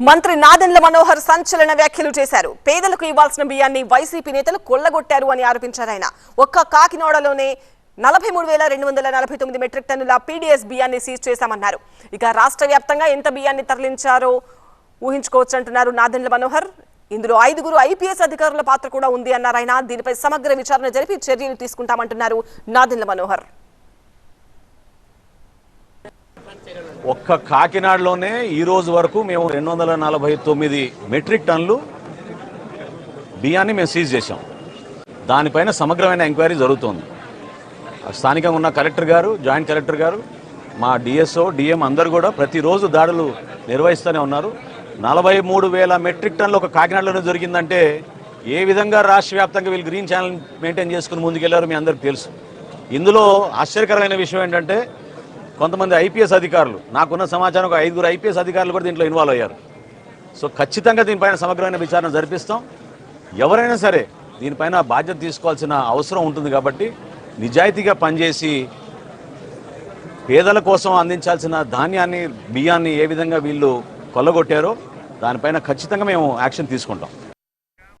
మంత్రి నాదెండ్ల మనోహర్ సంచలన వ్యాఖ్యలు చేశారు. పేదలకు ఇవ్వాల్సిన బియ్యాన్ని వైసీపీ నేతలు కొల్లగొట్టారు అని ఆరోపించారు ఆయన. ఒక్క కాకినాడలోనే నలభై మూడు వేల రెండు వందల నలభై తొమ్మిది మెట్రిక్ టన్నుల పీడీఎస్ బియ్యాన్ని సీజ్ చేశామన్నారు. ఇక రాష్ట్ర వ్యాప్తంగా ఎంత బియ్యాన్ని తరలించారో ఊహించుకోవచ్చు అంటున్నారు నాదెండ్ల మనోహర్. ఇందులో ఐదుగురు ఐపీఎస్ అధికారుల పాత్ర కూడా ఉంది అన్నారు ఆయన. దీనిపై సమగ్ర విచారణ జరిపి చర్యలు తీసుకుంటామంటున్నారు నాదెండ్ల మనోహర్. ఒక్క కాకినాడలోనే ఈ రోజు వరకు మేము రెండు వందల నలభై తొమ్మిది మెట్రిక్ టన్లు బియ్యాన్ని మేము సీజ్ చేశాం. దానిపైన సమగ్రమైన ఎంక్వైరీ జరుగుతోంది. స్థానికంగా ఉన్న కలెక్టర్ గారు జాయింట్ కలెక్టర్ గారు మా డిఎస్ఓ డిఎం అందరు కూడా ప్రతిరోజు దాడులు నిర్వహిస్తూనే ఉన్నారు. నలభై మూడు వేల మెట్రిక్ టన్నులు ఒక కాకినాడలోనే దొరికిందంటే ఏ విధంగా రాష్ట్ర వ్యాప్తంగా వీళ్ళు గ్రీన్ ఛానల్ మెయింటైన్ చేసుకుని ముందుకెళ్ళారో మీ అందరికీ తెలుసు. ఇందులో ఆశ్చర్యకరమైన విషయం ఏంటంటే కొంతమంది ఐపీఎస్ అధికారులు నాకున్న సమాచారం ఒక ఐదుగురు ఐపీఎస్ అధికారులు కూడా దీంట్లో ఇన్వాల్వ్ అయ్యారు. సో ఖచ్చితంగా దీనిపైన సమగ్రమైన విచారణ జరిపిస్తాం. ఎవరైనా సరే దీనిపైన బాధ్యత తీసుకోవాల్సిన అవసరం ఉంటుంది కాబట్టి నిజాయితీగా పనిచేసి పేదల కోసం అందించాల్సిన ధాన్యాన్ని బియ్యాన్ని ఏ విధంగా వీళ్ళు కొల్లగొట్టారో దానిపైన ఖచ్చితంగా మేము యాక్షన్ తీసుకుంటాం.